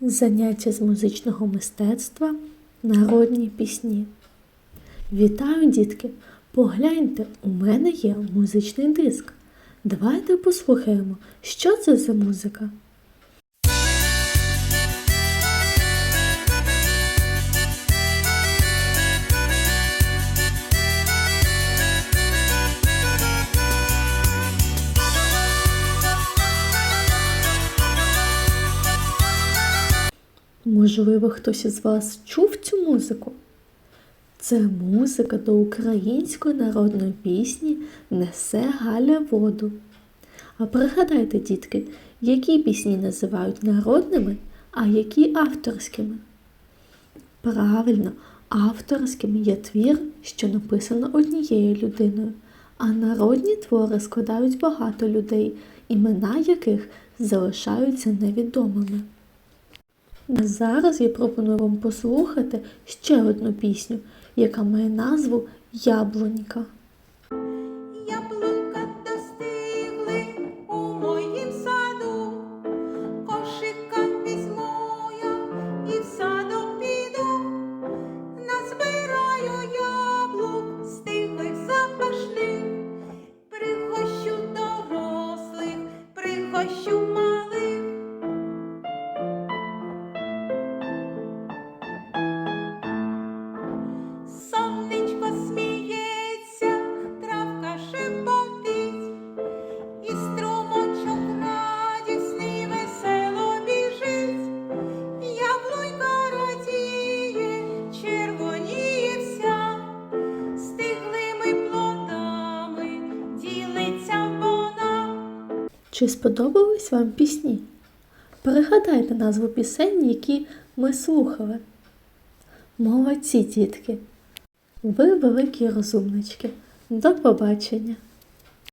Заняття з музичного мистецтва Народні пісні. Вітаю, дітки! Погляньте, у мене є музичний диск. Давайте послухаємо, що це за музика. Можливо, хтось із вас чув цю музику? Це музика до української народної пісні Несе Галя воду. А пригадайте, дітки, які пісні називають народними, а які авторськими? Правильно, авторським є твір, що написано однією людиною, а народні твори складають багато людей, імена яких залишаються невідомими. Зараз я пропоную вам послухати ще одну пісню, яка має назву Яблунька. Яблунька Чи сподобались вам пісні? Пригадайте назву пісень, які ми слухали. Молодці, дітки! Ви великі розумнички. До побачення!